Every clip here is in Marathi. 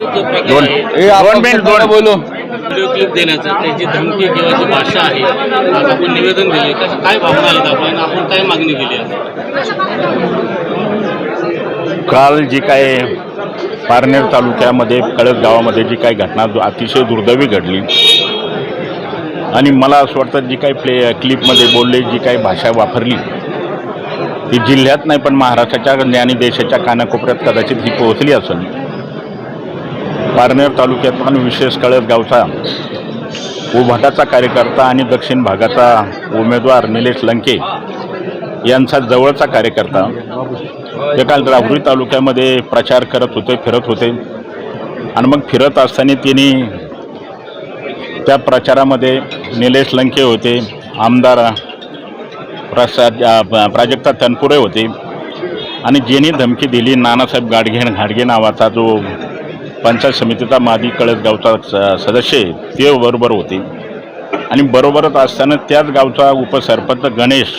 जो प्रकार दोन आहे, दोन मिनिट दोन बोलू. व्हिडिओ क्लिप देण्याचं त्याची धमकी किंवा जी भाषा आहे आज आपण निवेदन दिले कसं काय भावना आहेत आपण? आपण काय मागणी केली आहे काल जी काय पारनेर तालुक्यामध्ये कळस गावामध्ये जी काही घटना दु- अतिशय दुर्दैवी घडली. आणि मला असं वाटतं जी काही प्ले क्लिपमध्ये बोलले जी काही भाषा वापरली ती जिल्ह्यात नाही पण महाराष्ट्राच्या आणि देशाच्या कानाकोपऱ्यात कदाचित ही पोहोचली असेल. पारनेर तालुक्यात विशेष कळस गावचा उभाटाचा कार्यकर्ता आणि दक्षिण भागाचा उमेदवार निलेश लंके यांचा जवळचा कार्यकर्ता. ते काल राहुरी तालुक्यामध्ये प्रचार करत होते फिरत होते. आणि मग फिरत असताना तिने त्या प्रचारामध्ये निलेश लंके होते आमदार प्रसाद प्राजक्ता तनपुरे होते. आणि ज्यांनी धमकी दिली नानासाहेब गाडगे घाडगे नावाचा जो पंचायत समितीचा मादी कळस गावचा स- सदस्य आहे ते बरोबर होते. आणि बरोबरच असताना त्याच गावचा उपसरपंच गणेश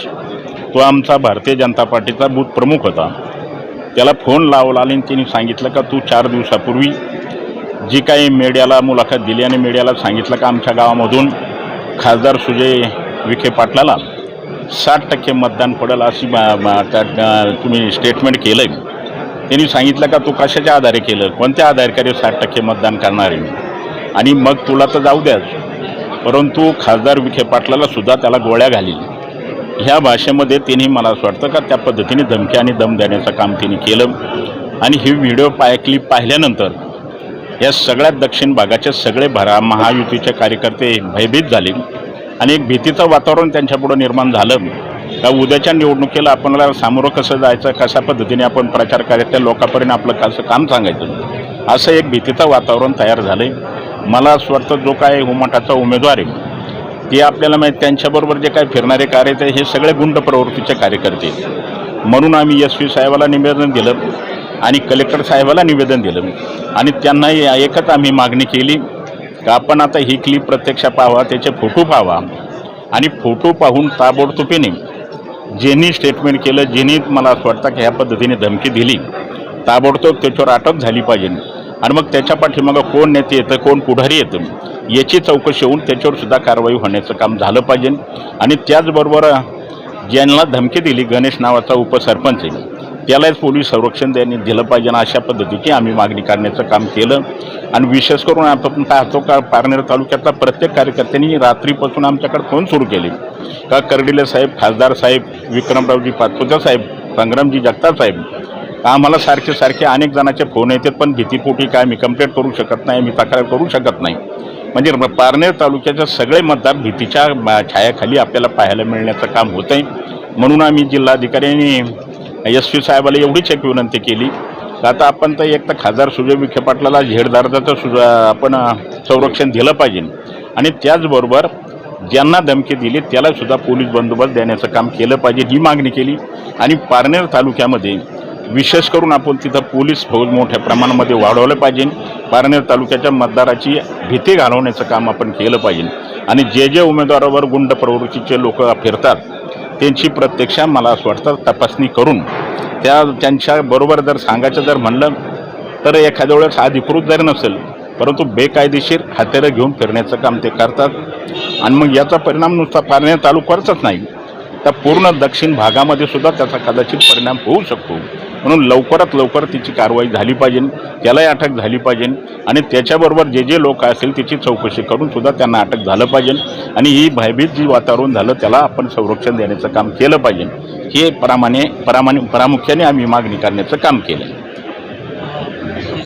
तो आमचा भारतीय जनता पार्टीचा बूथ प्रमुख होता. त्याला फोन लावला आणि त्यांनी सांगितलं का तू चार दिवसापूर्वी जी काही मीडियाला मुलाखत दिली आणि मीडियाला सांगितलं का आमच्या गावामधून खासदार सुजय विखे पाटलाला साठ टक्के मतदान पडेल अशी मा- त्या- तुम्ही स्टेटमेंट केलं आहे त्यांनी सांगितलं का तू कशाच्या आधारे केलं? कोणत्या आधारकारी साठ टक्के मतदान करणार आहे आणि मग तुला तर जाऊ द्याच. परंतु खासदार विखे पाटलाला सुद्धा त्याला गोळ्या घालील. ह्या भाषेमध्ये तिने मला असं वाटतं का त्या पद्धतीने धमक्या आणि दम देण्याचं काम तिने केलं. आणि ही व्हिडिओ पाय क्लिप पाहिल्यानंतर या सगळ्या दक्षिण भागाचे सगळे भरा महायुतीचे कार्यकर्ते भयभीत झाले. आणि एक भीतीचं वातावरण त्यांच्यापुढं निर्माण झालं. त्या उद्याच्या निवडणुकीला आपल्याला सामोरं कसं जायचं कशा पद्धतीने आपण प्रचार करायचा लोकांपर्यंत आपलं कसं काम सांगायचं? असं एक भीतीचं वातावरण तयार झालं आहे मला असं वाटतं जो काय हुमाटाचा उमेदवार आहे ते आपल्याला माहीत त्यांच्याबरोबर जे काय फिरणारे कार्यकर्ते हे सगळे गुंड प्रवृत्तीचे कार्यकर्ते म्हणून आम्ही एस पी साहेबाला निवेदन दिलं आणि कलेक्टर साहेबाला निवेदन दिलं. आणि त्यांना एकच आम्ही मागणी केली का आपण आता ही क्लिप प्रत्यक्ष पाहावा त्याचे फोटो पाहावा. आणि फोटो पाहून ताबडतोबीने ज्यांनी स्टेटमेंट केलं ज्यांनी मला असं वाटतं की ह्या पद्धतीने धमकी दिली ताबडतोब त्याच्यावर अटक झाली पाहिजे. आणि मग त्याच्या पाठीमागं कोण नेते येतं कोण पुढारी येतं याची चौकशी होऊन त्याच्यावर सुद्धा कारवाई होण्याचं काम झालं पाहिजे. आणि त्याचबरोबर ज्यांना धमकी दिली गणेश नावाचा उपसरपंच आहे त्यालाच पोलीस संरक्षण त्यांनी दिलं पाहिजे आणि अशा पद्धतीची आम्ही मागणी करण्याचं काम केलं. आणि विशेष करून आपण पाहतो का पारनेर तालुक्यातला प्रत्येक कार्यकर्त्यांनी रात्रीपासून आमच्याकडे फोन सुरू केले. का कर्डिले साहेब खासदार साहेब विक्रमरावजी पाचपुते साहेब संग्रामजी जगताप साहेब आम्हाला सारखे सारखे अनेक जणांचे फोन येतात पण भीतीपोटी काय मी कंप्लेंट करू शकत नाही मी तक्रार करू शकत नाही. म्हणजे पारनेर तालुक्याचे सगळे मतदार भीतीच्या छायाखाली आपल्याला पाहायला मिळण्याचं काम होतं आहे म्हणून आम्ही जिल्हाधिकाऱ्यांनी एस पी साहेबाला एवढीच एक विनंती केली. तर आता आपण तर एक तर खासदार सुजय विखे पाटलाला झेडदारचं सुज आपण संरक्षण दिलं पाहिजे. आणि त्याचबरोबर ज्यांना धमकी दिली त्यालासुद्धा पोलीस बंदोबस्त देण्याचं काम केलं पाहिजे ही मागणी केली. आणि पारनेर तालुक्यामध्ये विशेष करून आपण तिथं पोलीस फौज मोठ्या प्रमाणामध्ये वाढवलं पाहिजे. पारनेर तालुक्याच्या मतदाराची भीती घालवण्याचं काम आपण केलं पाहिजे. आणि जे जे उमेदवारावर गुंड प्रवृत्तीचे लोक फिरतात त्यांची प्रत्यक्ष मला असं वाटतं तपासणी करून त्या त्यांच्याबरोबर जर सांगायचं जर म्हणलं तर एखाद्या वेळेस अधिकृत जरी नसेल परंतु बेकायदेशीर हत्यारं घेऊन फिरण्याचं काम ते करतात. आणि मग याचा परिणाम नुसता पारनेर तालुक्यावरच नाही तर पूर्ण दक्षिण भागामध्ये सुद्धा त्याचा कदाचित परिणाम होऊ शकतो. म्हणून लवकरात लवकर तिची कारवाई झाली पाहिजे त्यालाही अटक झाली पाहिजे आणि त्याच्याबरोबर जे जे लोक असतील त्याची चौकशी करून सुद्धा त्यांना अटक झालं पाहिजे आणि ही भयभीत जी वातावरण झालं त्याला आपण संरक्षण देण्याचं काम केलं पाहिजे. हे प्रामाणे प्रामाणिक प्रामुख्याने आम्ही मागणी करण्याचं काम केलं